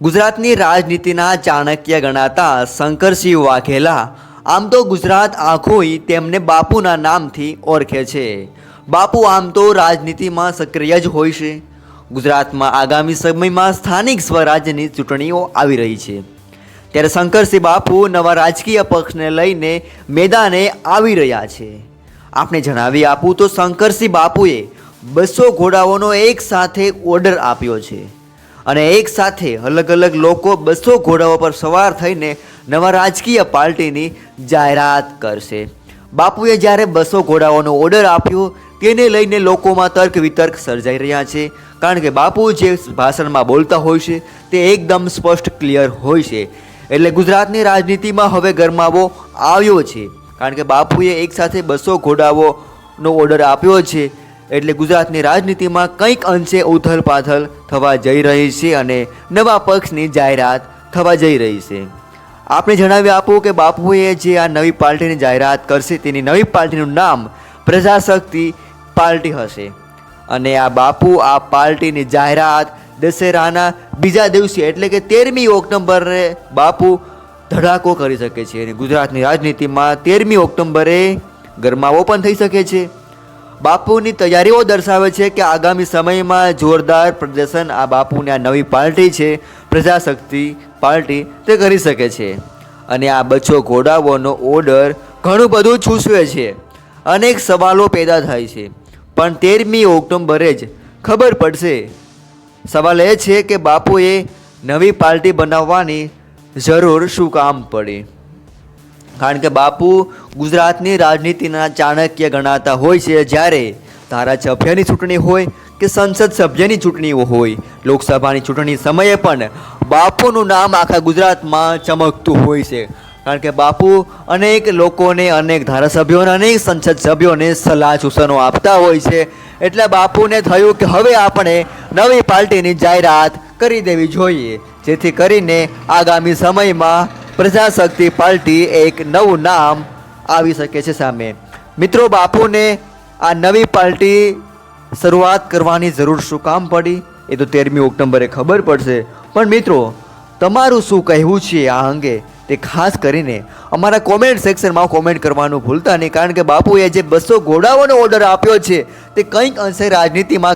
ગુજરાતની રાજનીતિના ચાણક્ય ગણાતા શંકરસિંહ વાઘેલા આમ તો ગુજરાત આખુંય તેમને બાપુના નામથી ઓળખે છે. બાપુ આમ તો રાજનીતિમાં સક્રિય જ હોય છે. ગુજરાતમાં આગામી સમયમાં સ્થાનિક સ્વરાજ્યની ચૂંટણીઓ આવી રહી છે. ત્યારે શંકરસિંહ બાપુ નવા રાજકીય પક્ષને લઈને મેદાને આવી રહ્યા છે. આપણે જણાવી આપું તો શંકરસિંહ બાપુએ બસો ઘોડાઓનો એક સાથે ઓર્ડર આપ્યો છે. અને એક સાથે અલગ અલગ લોકો બસો ઘોડાઓ પર સવાર થઈને નવા રાજકીય પાર્ટીની જાહેરાત કરશે. બાપુએ જ્યારે બસો ઘોડાઓનો ઓર્ડર આપ્યો, તેને લઈને લોકોમાં તર્ક વિતર્ક સર્જાઈ રહ્યા છે. કારણ કે બાપુ જે ભાષણમાં બોલતા હોય છે, તે એકદમ સ્પષ્ટ ક્લિયર હોય છે. એટલે ગુજરાતની રાજનીતિમાં હવે ગરમાવો આવ્યો છે. કારણ કે બાપુએ એકસાથે બસો ઘોડાઓનો ઓર્ડર આપ્યો છે. એટલે ગુજરાતની રાજનીતિમાં કંઈક અંશે ઉથલ પાથલ થવા જઈ રહી છે અને નવા પક્ષની જાહેરાત થવા જઈ રહી છે. આપણે જણાવી આપું કે બાપુએ જે આ નવી પાર્ટીની જાહેરાત કરશે તેની નવી પાર્ટીનું નામ પ્રજાશક્તિ પાર્ટી હશે. અને આ બાપુ આ પાર્ટીની જાહેરાત દશેરાના બીજા દિવસે એટલે કે તેરમી ઓક્ટોબરે બાપુ ધડાકો કરી શકે છે અને ગુજરાતની રાજનીતિમાં તેરમી ઓક્ટોબરે ગરમાવો પણ થઈ શકે છે. બાપુની તૈયારીઓ દર્શાવે છે કે આગામી સમયમાં જોરદાર પ્રદર્શન આ બાપુની આ નવી પાર્ટી છે, પ્રજાશક્તિ પાર્ટી તે કરી શકે છે. અને આ બચ્ચો ઘોડાઓનો ઓર્ડર ઘણું બધું છૂસવે છે. અનેક સવાલો પેદા થાય છે. પણ તેરમી ઓક્ટોબરે જ ખબર પડશે. સવાલ એ છે કે બાપુએ નવી પાર્ટી બનાવવાની જરૂર શું કામ પડી? કારણ કે બાપુ ગુજરાતની રાજનીતિના ચાણક્ય ગણાતા હોય છે. જ્યારે ધારાસભ્યની ચૂંટણી હોય કે સંસદ સભ્યની ચૂંટણીઓ હોય, લોકસભાની ચૂંટણી સમયે પણ બાપુનું નામ આખા ગુજરાતમાં ચમકતું હોય છે. કારણ કે બાપુ અનેક લોકોને, અનેક ધારાસભ્યોને, અનેક સંસદ સભ્યોને સલાહ સૂચનો આપતા હોય છે. એટલે બાપુને થયું કે હવે આપણે નવી પાર્ટીની જાહેરાત કરી દેવી જોઈએ, જેથી કરીને આગામી સમયમાં પ્રજાશક્તિ પાર્ટી એક નવું નામ આવી શકે છે સામે. મિત્રો, બાપુને આ નવી પાર્ટી શરૂઆત કરવાની જરૂર શું કામ પડી? એ તો તેરમી ઓક્ટોબરે ખબર પડશે. પણ મિત્રો, તમારું શું કહેવું છે આ અંગે? તે ખાસ કરીને અમારા કોમેન્ટ સેક્શનમાં કોમેન્ટ કરવાનું ભૂલતા નહીં. કારણ કે બાપુએ જે બસો ઘોડાઓનો ઓર્ડર આપ્યો છે, તે કંઈક અંશે રાજનીતિમાં